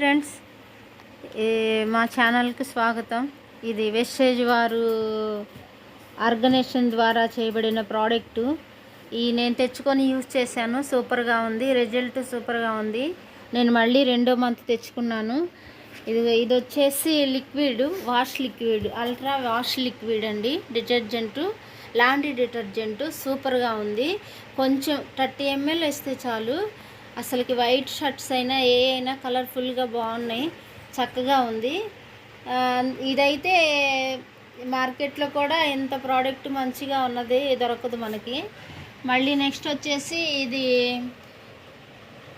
Friends మా ఛానల్కి స్వాగతం. ఇది వెస్టేజ్ వారు ఆర్గనైజేషన్ ద్వారా చేయబడిన ప్రోడక్టు. ఈ నేను తెచ్చుకొని యూజ్ చేశాను. సూపర్గా ఉంది. రిజల్ట్ సూపర్గా ఉంది. నేను మళ్ళీ రెండో మంత్ తెచ్చుకున్నాను. ఇది ఇది వచ్చేసి liquid wash liquid ultra wash liquid అండి. డిటర్జెంటు లాండ్రీ డిటర్జెంటు సూపర్గా ఉంది. కొంచెం థర్టీ ఎంఎల్ వేస్తే చాలు. అసలుకి వైట్ షర్ట్స్ అయినా ఏ అయినా కలర్ఫుల్గా బాగున్నాయి చక్కగా ఉంది. ఇదైతే మార్కెట్లో కూడా ఇంత ప్రోడక్ట్ మంచిగా ఉన్నది దొరకదు మనకి. మళ్ళీ నెక్స్ట్ వచ్చేసి ఇది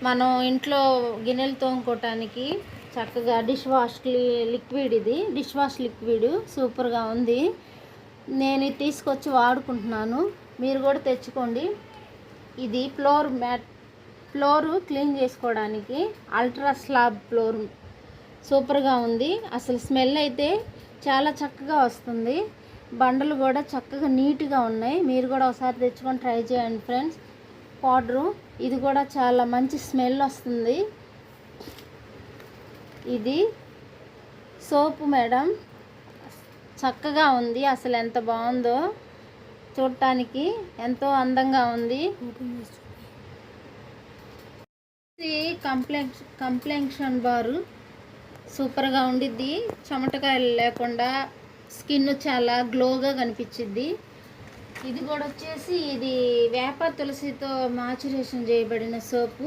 మనం ఇంట్లో గిన్నెలు తోముకోవటానికి చక్కగా డిష్ వాష్ లిక్విడ్ ఇది. డిష్ వాష్ లిక్విడ్ సూపర్గా ఉంది. నేను ఇది తీసుకొచ్చి వాడుకుంటున్నాను. మీరు కూడా తెచ్చుకోండి. ఇది ఫ్లోర్ మ్యాట్ ఫ్లోరు క్లీన్ చేసుకోవడానికి అల్ట్రా స్లాబ్ ఫ్లోర్ సూపర్గా ఉంది. అసలు స్మెల్ అయితే చాలా చక్కగా వస్తుంది. బండలు కూడా చక్కగా నీట్గా ఉన్నాయి. మీరు కూడా ఒకసారి తెచ్చుకొని ట్రై చేయండి ఫ్రెండ్స్. పౌడరు ఇది కూడా చాలా మంచి స్మెల్ వస్తుంది. ఇది సోపు మేడం. చక్కగా ఉంది. అసలు ఎంత బాగుందో చూడటానికి ఎంతో అందంగా ఉంది. కంప్లెక్స్ కంప్లెక్షన్ బారు సూపర్గా ఉండిద్ది. చెమటకాయలు లేకుండా స్కిన్ చాలా గ్లోగా కనిపించిద్ది ఇది కూడా వచ్చేసి ఇది వేప తులసితో మాచురేషన్ చేయబడిన సోపు.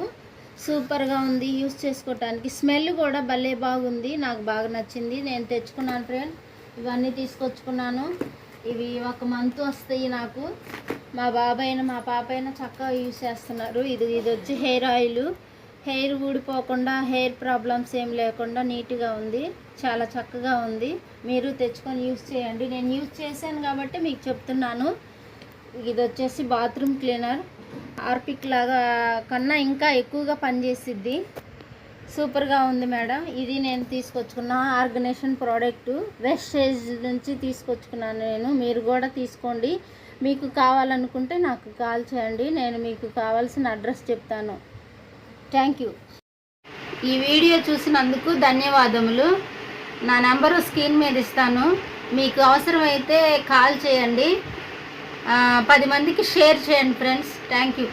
సూపర్గా ఉంది. యూస్ చేసుకోవటానికి స్మెల్ కూడా భలే బాగుంది. నాకు బాగా నచ్చింది. నేను తెచ్చుకున్నాను ఫ్రెండ్. ఇవన్నీ తీసుకొచ్చుకున్నాను. ఇవి ఒక మంత్ వస్తాయి నాకు. మా బాబాయ్ మా పాప అయినా చక్కగా యూస్ చేస్తున్నారు. ఇది ఇది వచ్చి హెయిర్ ఆయిల్. హెయిర్ ఊడిపోకుండా హెయిర్ ప్రాబ్లమ్స్ ఏం లేకుండా నీట్గా ఉంది. చాలా చక్కగా ఉంది. మీరు తెచ్చుకొని యూస్ చేయండి. నేను యూజ్ చేశాను కాబట్టి మీకు చెప్తున్నాను. ఇది వచ్చేసి బాత్రూమ్ క్లీనర్. ఆర్పిక్ లాగా కన్నా ఇంకా ఎక్కువగా పనిచేసిద్ది. సూపర్గా ఉంది మేడం. ఇది నేను తీసుకొచ్చుకున్న ఆర్గనైజేషన్ ప్రోడక్ట్. వెస్టేజ్ నుంచి తీసుకొచ్చుకున్నాను నేను. మీరు కూడా తీసుకోండి. మీకు కావాలనుకుంటే నాకు కాల్ చేయండి. నేను మీకు కావాల్సిన అడ్రస్ చెప్తాను. థ్యాంక్ యూ ఈ వీడియో చూసినందుకు ధన్యవాదములు. నా నెంబరు స్క్రీన్ మీద ఇస్తాను. మీకు అవసరమైతే కాల్ చేయండి. పది మందికి షేర్ చేయండి ఫ్రెండ్స్. Thank you